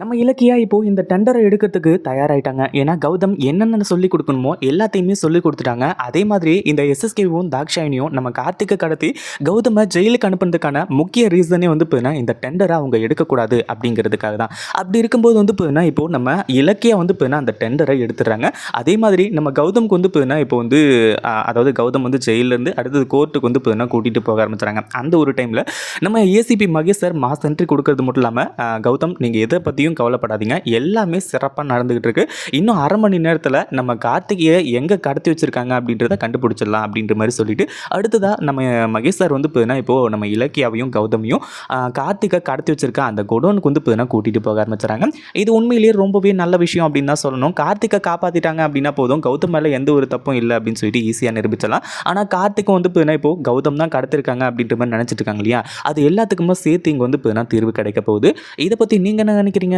நம்ம இலக்கியா இப்போ இந்த டெண்டரை எடுக்கிறதுக்கு தயாராயிட்டாங்க. ஏன்னா கௌதம் என்னென்ன சொல்லி கொடுக்கணுமோ எல்லாத்தையுமே சொல்லி கொடுத்துட்டாங்க. அதே மாதிரி இந்த எஸ்எஸ்கேவும் தாக்ஷாயினியும் நம்ம கார்த்திகை கடத்தி கௌதமை ஜெயிலுக்கு அனுப்புனதுக்கான முக்கிய ரீசனே வந்து போயின்னா இந்த டெண்டரை அவங்க எடுக்கக்கூடாது அப்படிங்கிறதுக்காக தான். அப்படி இருக்கும்போது வந்து போயின்னா இப்போ நம்ம இலக்கியா வந்து போயின்னா அந்த டெண்டரை எடுத்துடுறாங்க. அதே மாதிரி நம்ம கௌதம்க்கு வந்து போயின்னா இப்போ வந்து அதாவது கௌதம் வந்து ஜெயிலேருந்து அடுத்தது கோர்ட்டுக்கு வந்து போயின்னா கூட்டிகிட்டு போக ஆரம்பிச்சுறாங்க அந்த ஒரு டைமில் நம்ம ACP Mahesh sir mass entry கொடுக்கறது மட்டும் இல்லாமல் கௌதம் நீங்கள் எதை பற்றியும் கவலைப்படாதீங்க. எல்லாமே சிறப்பாக நடந்துகிட்டு இருக்கு இன்னும் அரை மணி நேரத்தில் நம்ம கார்த்திகையை எங்கே கடத்தி வச்சிருக்காங்க அப்படின்றத கண்டுபிடிச்சிடலாம் அப்படின்ற மாதிரி சொல்லிட்டு அடுத்ததாக நம்ம மகேஷ் சார் வந்து பார்த்தீங்கன்னா இப்போது நம்ம இலக்கியாவையும் கௌதமையும் கார்த்திகை கடத்தி வச்சிருக்க அந்த குடோனுக்கு வந்து பார்த்தீங்கன்னா கூட்டிகிட்டு போக ஆரம்பிச்சுறாங்க இது உண்மையிலேயே ரொம்பவே நல்ல விஷயம் அப்படின்னு தான் சொல்லணும். கார்த்திகை காப்பாற்றிட்டாங்க அப்படின்னா போதும். கௌதம் மேலே எந்த ஒரு தப்பும் இல்லை அப்படின்னு சொல்லிட்டு ஈஸியாக நிரூபிச்சலாம் ஆனால் கார்த்திக்கும் வந்து பார்த்தீங்கன்னா இப்போ கௌதம் தான் கடத்திருக்காங்க அப்படின்ற மாதிரி நினச்சிட்டு இருக்காங்க இல்லையா? அது எல்லாத்துக்குமே சேர்த்து இங்கே வந்து பார்த்தீங்கன்னா தீர்வு கிடைக்க போகுது. இதை பற்றி நீங்கள் என்ன நினைக்கிறீங்க?